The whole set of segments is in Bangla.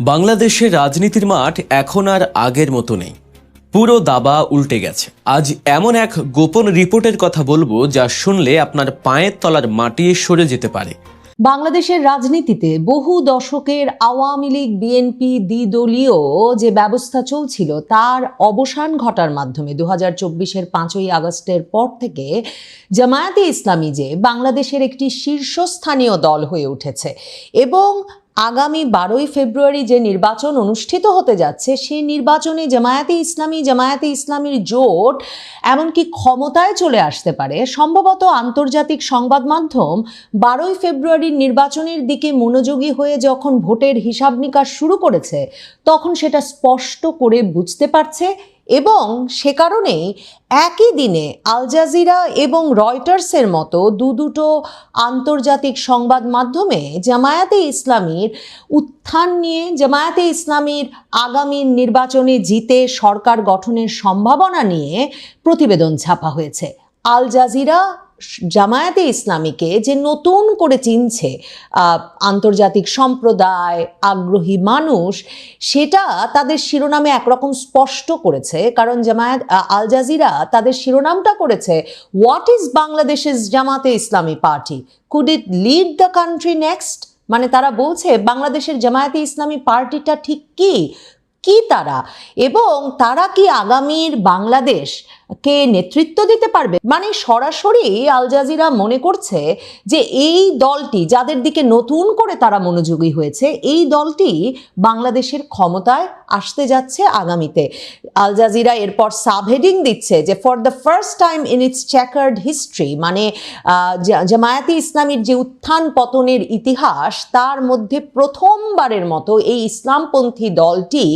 বাংলাদেশের রাজনীতির মাঠ এখন আর আগের মতো নেই। পুরো দাবা উল্টে গেছে। আজ এমন এক গোপন রিপোর্টের কথা বলব যা শুনলে আপনার পায়ের তলার মাটি সরে যেতে পারে। বাংলাদেশের রাজনীতিতে বহু দশকের আওয়ামী লীগ, বিএনপি, দ্বিদলীয় যে ব্যবস্থা চলছিল, তার অবসান ঘটার মাধ্যমে দু হাজার চব্বিশের পাঁচই আগস্টের পর থেকে জামায়াতে ইসলামী যে বাংলাদেশের একটি শীর্ষস্থানীয় দল হয়ে উঠেছে এবং আগামী বারোই ফেব্রুয়ারি যে নির্বাচন অনুষ্ঠিত হতে যাচ্ছে, সেই নির্বাচনে জামায়াতে ইসলামী, জামায়াতে ইসলামীর জোট এমনকি ক্ষমতায় চলে আসতে পারে। সম্ভবত আন্তর্জাতিক সংবাদ মাধ্যম বারোই ফেব্রুয়ারির নির্বাচনের দিকে মনোযোগী হয়ে যখন ভোটের হিসাব নিকাশ শুরু করেছে, তখন সেটা স্পষ্ট করে বুঝতে পারছে এবং সে কারণেই একই দিনে আল জাজিরা এবং রয়টার্সের মতো দু দুটো আন্তর্জাতিক সংবাদ মাধ্যমে জামায়াতে ইসলামীর উত্থান নিয়ে জামায়াতে ইসলামীর আগামী নির্বাচনে জিতে সরকার গঠনের সম্ভাবনা নিয়ে প্রতিবেদন ছাপা হয়েছে। আল জাজিরা জামায়াতে ইসলামীকে যে নতুন করে চিনছে আন্তর্জাতিক সম্প্রদায়, আগ্রহী মানুষ, সেটা তাদের শিরোনামে একরকম স্পষ্ট করেছে। কারণ জামায়াত আল জাজিরা তাদের শিরোনামটা করেছে হোয়াট ইজ বাংলাদেশের Jamaate Islami party? Could it lead the country next মানে তারা বলছে বাংলাদেশের জামায়াতে ইসলামী পার্টিটা ঠিক কি? কি তারা? এবং তারা কি আগামীর বাংলাদেশ কে নেতৃত্ব দিতে পারবে? মানে সরাসরি আল জাজিরা মনে করছে যে এই দলটি যাদের দিকে নতুন করে তারা মনোযোগী হয়েছে, এই দলটি বাংলাদেশের ক্ষমতায় আসতে যাচ্ছে আগামীতে। আল জাজিরা এরপর সাবহেডিং দিচ্ছে যে for the first time in its chequered history মানে জামায়াতে ইসলামীর যে উত্থান পতনের ইতিহাস, তার মধ্যে প্রথমবারের মতো এই ইসলামপন্থী দলটি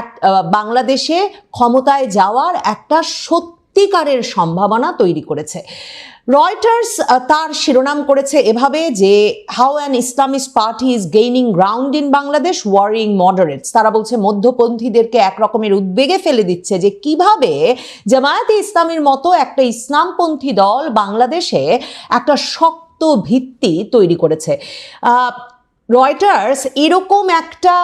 এক বাংলাদেশে ক্ষমতায় যাওয়ার একটা সত্যিকারের সম্ভাবনা তৈরি করেছে। রয়টার্স তার শিরোনাম করেছে এভাবে যে how an Islamist party is gaining ground in Bangladesh worrying moderates তারা বলছে, মধ্যপন্থীদেরকে একরকমের উদ্বেগে ফেলে দিচ্ছে যে কীভাবে জামায়াতে ইসলামের মতো একটা ইসলামপন্থী দল বাংলাদেশে একটা শক্ত ভিত্তি তৈরি করেছে। রয়টার্স এরকম একটা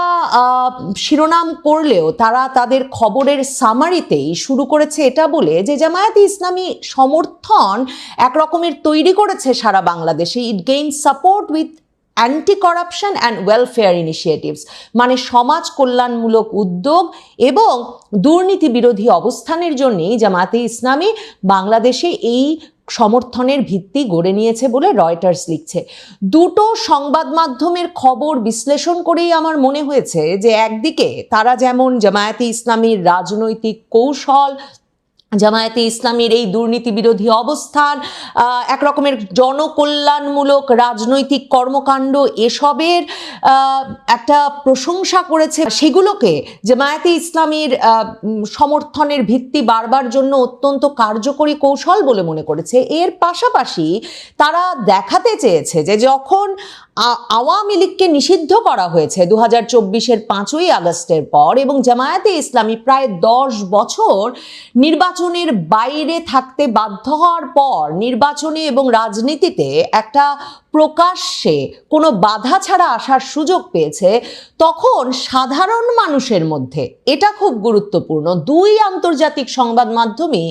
শিরোনাম করলেও তারা তাদের খবরের সামারিতেই শুরু করেছে এটা বলে যে জামায়াতে ইসলামী সমর্থন এক রকমের তৈরি করেছে সারা বাংলাদেশে। It gain support with anti corruption and welfare initiatives মানে সমাজ কল্যাণমূলক উদ্যোগ এবং দুর্নীতি বিরোধী অবস্থানের জন্যই জামায়াতে ইসলামী বাংলাদেশে এই সমর্থনের ভিত্তি গড়ে নিয়েছে বলে রয়টার্স লিখছে। দুটো সংবাদ মাধ্যমের খবর বিশ্লেষণ করেই আমার মনে হয়েছে যে একদিকে তারা যেমন জামায়াতে ইসলামীর রাজনৈতিক কৌশল জামায়াতে ইসলামীর এই দুর্নীতি বিরোধী অবস্থান আহ, এক রকমের জনকল্যাণমূলক রাজনৈতিক কর্মকাণ্ড এসবের একটা প্রশংসা করেছে। সেগুলোকে জামায়াতে ইসলামীর সমর্থনের ভিত্তি বাড়বার জন্য অত্যন্ত কার্যকরী কৌশল বলে মনে করেছে। এর পাশাপাশি তারা দেখাতে চেয়েছে যে যখন আওয়ামী লীগকে নিষিদ্ধ করা হয়েছে দু হাজার চব্বিশের পাঁচই আগস্টের পর এবং জামায়াতে ইসলামী প্রায় দশ বছর নির্বাচনের বাইরে থাকতে বাধ্য হওয়ার পর নির্বাচনে এবং রাজনীতিতে একটা প্রকাশ্যে কোনো বাধা ছাড়া আসার সুযোগ পেয়েছে, তখন সাধারণ মানুষের মধ্যে এটা খুব গুরুত্বপূর্ণ। দুই আন্তর্জাতিক সংবাদ মাধ্যমই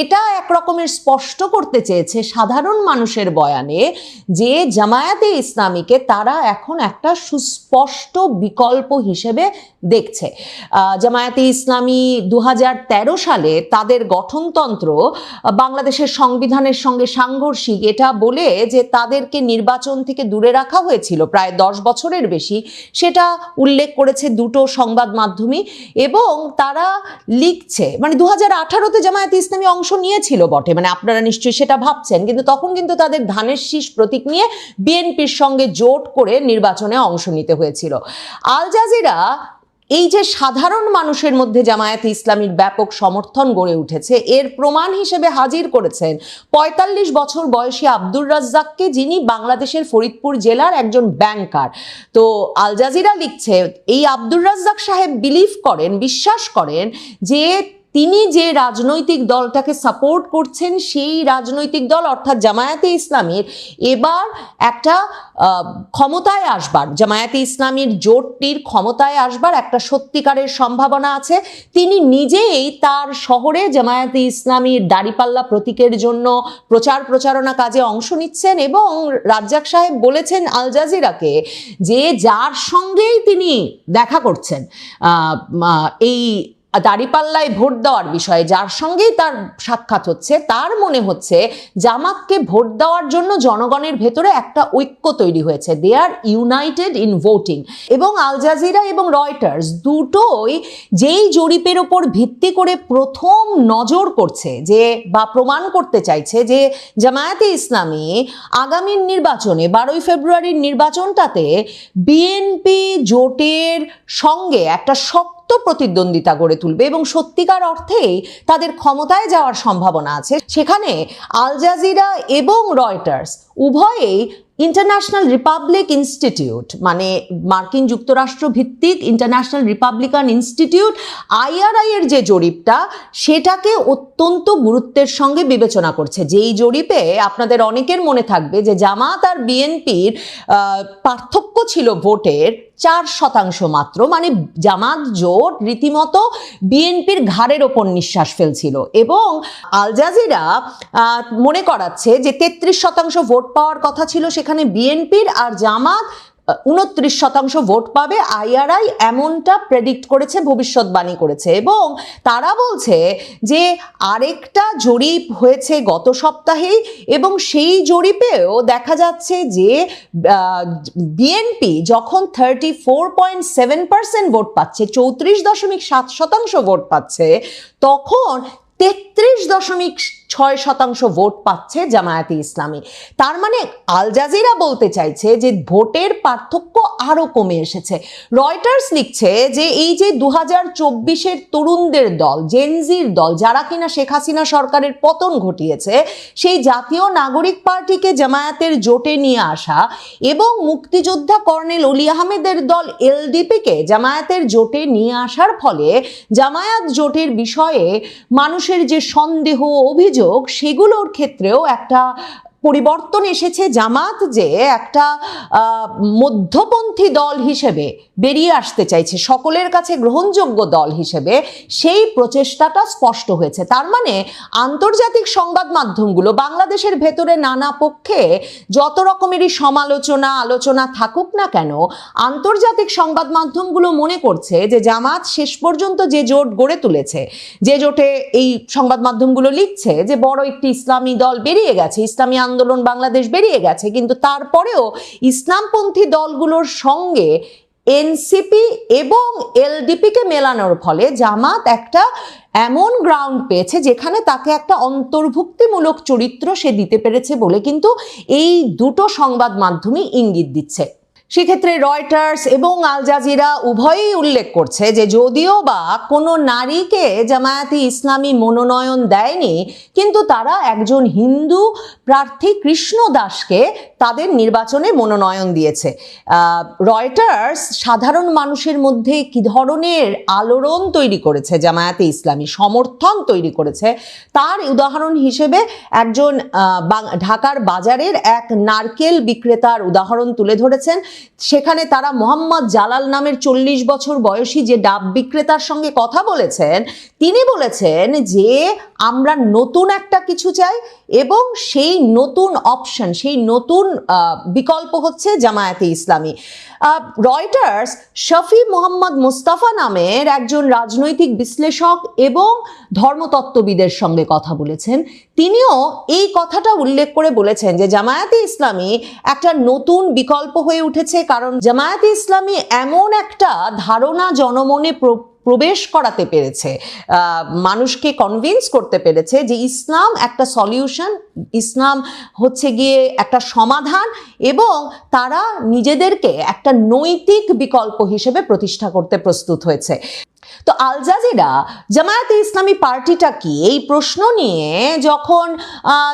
এটা এক রকমের স্পষ্ট করতে চেয়েছে সাধারণ মানুষের বয়ানে যে জামায়াতে ইসলামীকে তারা এখন একটা সুস্পষ্ট বিকল্প হিসেবে দেখছে। জামায়াতে ইসলামী দু হাজার তেরো সালে তাদের গঠনতন্ত্র, বাংলাদেশের সংবিধানের সঙ্গে সাংঘর্ষিক এটা বলে যে তাদেরকে নির্বাচন থেকে দূরে রাখা হয়েছিল, প্রায় দশ বছরের বেশি। সেটা উল্লেখ করেছে দুটো সংবাদ মাধ্যমই এবং তারা লিখছে মানে দু হাজার আঠারোতে জামায়াতে ইসলামী অংশ নিয়েছিল বটে মানে আপনারা নিশ্চয়ই সেটা ভাবছেন, কিন্তু তখন কিন্তু তাদের ধানের শীষ প্রতীক নিয়ে বিএনপির সঙ্গে জোট করে নির্বাচনে অংশ নিতে হয়েছিল। আল জাজিরা এই যে সাধারণ মানুষের মধ্যে জামায়াতে ইসলামীর ব্যাপক সমর্থন গড়ে উঠেছে, এর প্রমাণ হিসেবে হাজির করেছেন পঁয়তাল্লিশ বছর বয়সী আব্দুর রাজ্জাককে, যিনি বাংলাদেশের ফরিদপুর জেলার একজন ব্যাংকার। তো আলজাজিরা লিখছে, এই আব্দুর রাজ্জাক সাহেব বিলিভ করেন, বিশ্বাস করেন যে তিনি যে রাজনৈতিক দলটাকে সাপোর্ট করছেন, সেই রাজনৈতিক দল অর্থাৎ জামায়াতে ইসলামের এবার একটা ক্ষমতায় আসবার, জামায়াতে ইসলামীর জোটটির ক্ষমতায় আসবার একটা সত্যিকারের সম্ভাবনা আছে। তিনি নিজেই তার শহরে জামায়াতে ইসলামীর দাড়িপাল্লা প্রতীকের জন্য প্রচার প্রচারণা কাজে অংশ নিচ্ছেন এবং রাজ্জাক সাহেব বলেছেন আল জাজিরাকে যে যার সঙ্গেই তিনি দেখা করছেন এই দাড়িপাল্লায় ভোট দেওয়ার বিষয়ে, যার সঙ্গেই তার সাক্ষাৎ হচ্ছে, তার মনে হচ্ছে জামাতকে ভোট দেওয়ার জন্য জনগণের ভেতরে একটা ঐক্য তৈরি হয়েছে। They are united in voting এবং আল জাজিরা এবং রয়টার্স দুটোই যেই জরিপের ওপর ভিত্তি করে প্রথম নজর করছে যে বা প্রমাণ করতে চাইছে যে জামায়াতে ইসলামী আগামীর নির্বাচনে বারোই ফেব্রুয়ারির নির্বাচনটাতে বিএনপি জোটের সঙ্গে একটা শক্ত প্রতিদ্বন্দ্বিতা গড়ে তুলবে এবং সত্যিকার অর্থেই তাদের ক্ষমতায় যাওয়ার সম্ভাবনা আছে। সেখানে আল জাজিরা এবং রয়টার্স উভয়েই ইন্টারন্যাশনাল রিপাবলিক ইনস্টিটিউট মানে মার্কিন যুক্তরাষ্ট্র ভিত্তিক ইন্টারন্যাশনাল রিপাবলিকান ইনস্টিটিউট আইআরআই এর যে জরিপটা, সেটাকে অত্যন্ত গুরুত্বের সঙ্গে বিবেচনা করছে। যেই জরিপে আপনাদের অনেকের মনে থাকবে যে জামাত আর বিএনপির পার্থক্য ছিল ভোটের চার শতাংশ মাত্র মানে জামাত জোট রীতিমতো বিএনপির ঘাড়ের ওপর নিঃশ্বাস ফেলছিল। এবং আল জাজিরা মনে করাচ্ছে যে তেত্রিশ শতাংশ ভোট পাওয়ার কথা ছিল সেখানে বিএনপির আর জামাত উনত্রিশ শতাংশ ভোট পাবে। আইআরআই এমনটা প্রেডিক্ট করেছে, ভবিষ্যৎবাণী করেছে। এবং তারা বলছে যে আরেকটা জরিপ হয়েছে গত সপ্তাহেই এবং সেই জরিপেও দেখা যাচ্ছে যে বিএনপি যখন thirty four point seven percent vote পাচ্ছে, চৌত্রিশ দশমিক সাত শতাংশ ভোট পাচ্ছে, তখন তেত্রিশ দশমিক ছয় শতাংশ ভোট পাচ্ছে জামায়াতে ইসলামী। তার মানে আল জাজিরা বলতে চাইছে যে ভোটের পার্থক্য আরও কমে এসেছে। রয়টার্স লিখছে যে এই যে দু হাজার চব্বিশের তরুণদের দল জেনজির দল, যারা কিনা শেখ হাসিনা সরকারের পতন ঘটিয়েছে, সেই জাতীয় নাগরিক পার্টিকে জামায়াতের জোটে নিয়ে আসা এবং মুক্তিযোদ্ধা কর্নেল অলি আহমেদের দল এলডিপিকে জামায়াতের জোটে নিয়ে আসার ফলে জামায়াত জোটের বিষয়ে মানুষের যে সন্দেহ, অভিযোগ সেগুলোর ক্ষেত্রেও একটা পরিবর্তন এসেছে জামাত যে একটা মধ্যপন্থী দল হিসেবে বেরিয়ে আসতে চাইছে, সকলের কাছে গ্রহণযোগ্য দল হিসেবে সেই প্রচেষ্টাটা স্পষ্ট হয়েছে। তার মানে আন্তর্জাতিক সংবাদ মাধ্যমগুলো বাংলাদেশের ভেতরে নানা পক্ষে যত রকমেরই সমালোচনা, আলোচনা থাকুক না কেন, আন্তর্জাতিক সংবাদ মাধ্যমগুলো মনে করছে যে জামাত শেষ পর্যন্ত যে জোট গড়ে তুলেছে, যে জোটে এই সংবাদ মাধ্যমগুলো লিখছে যে বড় একটি ইসলামী দল বেরিয়ে গেছে, ইসলামী বাংলাদেশ বেরিয়ে গেছে, কিন্তু তারপরেও ইসলামপন্থী দলগুলোর সঙ্গে এনসিপি এবং এলডিপিকে মেলানোর ফলে জামাত একটা এমন গ্রাউন্ড পেয়েছে যেখানে তাকে একটা অন্তর্ভুক্তিমূলক চরিত্র সে দিতে পেরেছে বলে কিন্তু এই দুটো সংবাদ মাধ্যমে ইঙ্গিত দিচ্ছে। সেক্ষেত্রে রয়টার্স এবং আল জাজিরা উভয়ই উল্লেখ করছে যে যদিও বা কোনো নারীকে জামায়াতি ইসলামী মনোনয়ন দেয়নি, কিন্তু তারা একজন হিন্দু প্রার্থী কৃষ্ণ দাসকে তাদের নির্বাচনে মনোনয়ন দিয়েছে। রয়টার্স সাধারণ মানুষের মধ্যে কি ধরনের আলোড়ন তৈরি করেছে, জামায়াতে ইসলামী সমর্থন তৈরি করেছে, তার উদাহরণ হিসেবে একজন ঢাকার বাজারের এক নারকেল বিক্রেতার উদাহরণ তুলে ধরেছেন। সেখানে তারা মোহাম্মদ জালাল নামের চল্লিশ বছর বয়সী যে ডাব বিক্রেতার সঙ্গে কথা বলেছেন, তিনি বলেছেন যে আমরা নতুন একটা কিছু চাই এবং সেই নতুন অপশন সেই নতুন বিকল্প হচ্ছে জামায়াতে ইসলামী। রয়টার্স শফি মোহাম্মদ মুস্তাফা নামের একজন রাজনৈতিক বিশ্লেষক এবং ধর্মতত্ত্ববিদের সঙ্গে কথা বলেছেন। তিনিও এই কথাটা উল্লেখ করে বলেছেন যে জামায়াতে ইসলামী একটা নতুন বিকল্প হয়ে উঠেছে, কারণ জামায়াতে ইসলামী এমন একটা ধারণা জনমনে প্রবেশ করাতে পেরেছে। মানুষকে কনভিন্স করতে পেরেছে যে ইসলাম একটা সলিউশন ইসলাম হচ্ছে গিয়ে একটা সমাধান এবং তারা নিজেদেরকে একটা নৈতিক বিকল্প হিসেবে প্রতিষ্ঠা করতে প্রস্তুত হয়েছে। তো আল জাজিরা, জামায়াতে ইসলামী পার্টিটা কি? এই প্রশ্ন নিয়ে যখন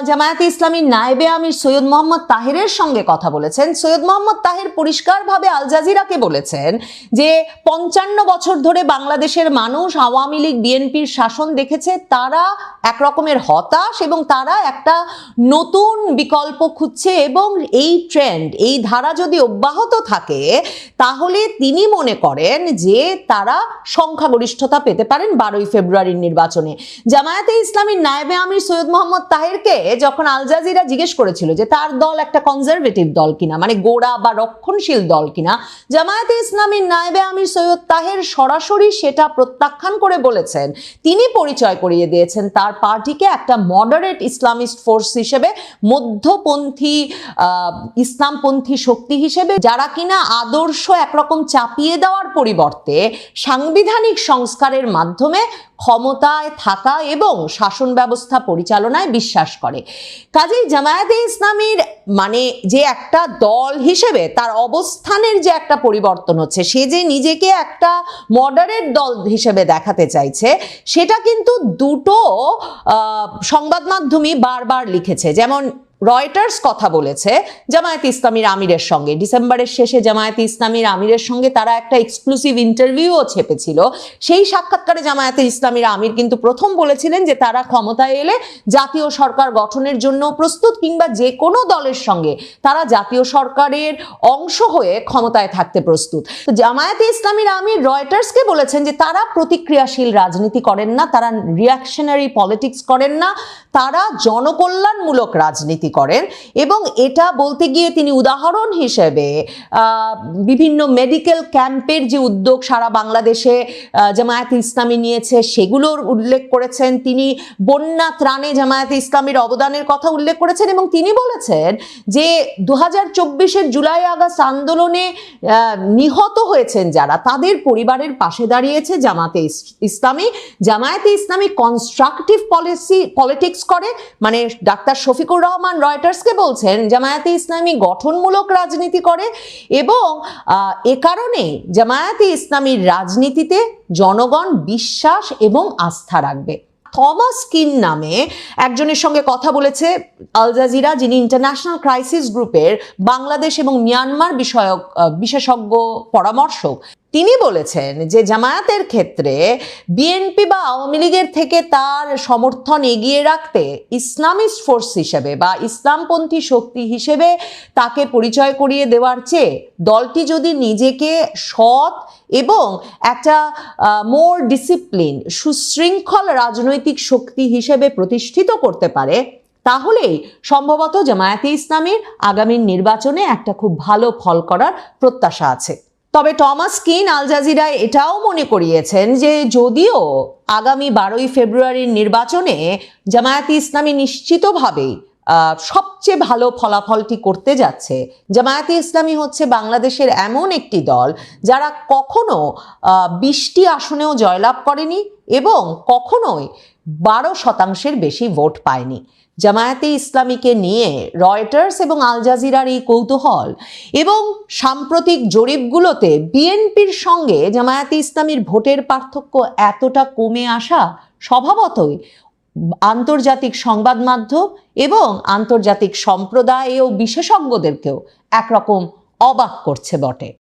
জামায়াতে ইসলামীর নায়েবে আমির সৈয়দ মোহাম্মদ তাহেরের সঙ্গে কথা বলেছেন, সৈয়দ মোহাম্মদ তাহের পরিষ্কারভাবে আল জাজিরাকে বলেছেন যে পঞ্চান্ন বছর ধরে বাংলাদেশের মানুষ আওয়ামী লীগ, বিএনপির শাসন দেখেছে, তারা এক রকমের হতাশ এবং তারা একটা নতুন বিকল্প খুঁজছে এবং এই ট্রেন্ড এই ধারা যদি অব্যাহত থাকে, তাহলে তিনি মনে করেন যে তারা সংখ্যাগরিষ্ঠতা পেতে পারেন বারোই ফেব্রুয়ারির নির্বাচনে। জামায়াতে ইসলামীর নায়েবে আমির সৈয়দ মোহাম্মদ তাহেরকে যখন আল জাজিরা জিজ্ঞেস করেছিল যে তার দল একটা কনজারভেটিভ দল কিনা মানে গোড়া বা রক্ষণশীল দল কিনা, জামায়াতে ইসলামীর নায়েবে আমির সৈয়দ তাহের সরাসরি সেটা প্রত্যাখ্যান করে বলেছেন। তিনি পরিচয় করিয়ে দিয়েছেন তার পার্টিকে একটা মডারেট ইসলামিস্ট ফোর্স হিসেবে, মধ্যপন্থী ইসলামপন্থী শক্তি হিসেবে, যারা কিনা আদর্শ একরকম চাপিয়ে দেওয়ার পরিবর্তে সাংবিধানিক সংস্কারের মাধ্যমে ক্ষমতায় থাকা এবং শাসন ব্যবস্থা পরিচালনায় বিশ্বাস করে। কাজেই জামায়াতে ইসলামীর মানে যে একটা দল হিসেবে তার অবস্থানের যে একটা পরিবর্তন হচ্ছে, সে যে নিজেকে একটা মডারেট দল হিসেবে দেখাতে চাইছে, সেটা কিন্তু দুটো সংবাদ মাধ্যমই বারবার লিখেছে। যেমন রয়টার্স কথা বলেছে, জামায়াত ইসলামীর আমিরের সঙ্গে। ডিসেম্বরের শেষে জামায়াত ইসলামীর আমিরের সঙ্গে তারা একটা এক্সক্লুসিভ ইন্টারভিউও ছেপেছিল। সেই সাক্ষাৎকারে জামায়াতে ইসলামীর আমির কিন্তু প্রথম বলেছিলেন যে তারা ক্ষমতায় এলে জাতীয় সরকার গঠনের জন্য প্রস্তুত কিংবা যে কোনো দলের সঙ্গে তারা জাতীয় সরকারের অংশ হয়ে ক্ষমতায় থাকতে প্রস্তুত। তো জামায়াতে ইসলামীর আমির রয়টার্সকে বলেছেন যে তারা প্রতিক্রিয়াশীল রাজনীতি করেন না, তারা রিয়াকশনারি পলিটিক্স করেন না, তারা জনকল্যাণমূলক রাজনীতি করেন এবং এটা বলতে গিয়ে তিনি উদাহরণ হিসেবে বিভিন্ন মেডিকেল ক্যাম্পের যে উদ্যোগ সারা বাংলাদেশে জামায়াতে ইসলামী নিয়েছে, সেগুলোর উল্লেখ করেছেন। তিনি বন্যা ত্রাণে জামায়াতে ইসলামীর অবদানের কথা উল্লেখ করেছেন এবং তিনি বলেছেন যে দু হাজার চব্বিশের জুলাই আগস্ট আন্দোলনে নিহত হয়েছেন যারা, তাদের পরিবারের পাশে দাঁড়িয়েছে জামাতে ইস- ইসলামী। জামায়াতে ইসলামী কনস্ট্রাকটিভ পলিসি পলিটিক্স করে মানে ডাক্তার শফিকুর রহমান রয়টার্সকে বলছেন, জামায়াতে ইসলামী গঠনমূলক রাজনীতি করে এবং এ কারণে জামায়াতে ইসলামীর রাজনীতিতে জনগণ বিশ্বাস এবং আস্থা রাখবে। থমাস কিন নামে একজনের সঙ্গে কথা বলেছে আল জাজিরা, যিনি ইন্টারন্যাশনাল ক্রাইসিস গ্রুপের বাংলাদেশ এবং মিয়ানমার বিষয়ক বিশেষজ্ঞ পরামর্শক। তিনি বলেছেন যে জামায়াতের ক্ষেত্রে বিএনপি বা আওয়ামী লীগের থেকে তার সমর্থন এগিয়ে রাখতে ইসলামিস্ট ফোর্স হিসেবে বা ইসলামপন্থী শক্তি হিসেবে তাকে পরিচয় করিয়ে দেওয়ার চেয়ে দলটি যদি নিজেকে সৎ এবং একটা মোর ডিসিপ্লিন সুশৃঙ্খল রাজনৈতিক শক্তি হিসেবে প্রতিষ্ঠিত করতে পারে, তাহলেই সম্ভবত জামায়াতে ইসলামীর আগামী নির্বাচনে একটা খুব ভালো ফল করার প্রত্যাশা আছে। তবে টমাস কিন আল জাজিরায় এটাও মনে করিয়েছেন যে যদিও আগামী বারোই ফেব্রুয়ারির নির্বাচনে জামায়াতে ইসলামী নিশ্চিতভাবেই সবচেয়ে ভালো ফলাফলটি করতে যাচ্ছে। জামায়াতে ইসলামী হচ্ছে বাংলাদেশের এমন একটি দল যারা কখনো বিশটি আসনেও জয়লাভ করেনি এবং কখনোই বারো শতাংশের বেশি ভোট পায়নি। জামায়াতে ইসলামীকে নিয়ে রয়টার্স এবং আল জাজিরার এই কৌতূহল এবং সাম্প্রতিক জরিপগুলোতে বিএনপির সঙ্গে জামায়াতে ইসলামীর ভোটের পার্থক্য এতটা কমে আসা স্বভাবতই আন্তর্জাতিক সংবাদ মাধ্যম এবং আন্তর্জাতিক সম্প্রদায় ও বিশেষজ্ঞদেরকেও একরকম অবাক করছে বটে।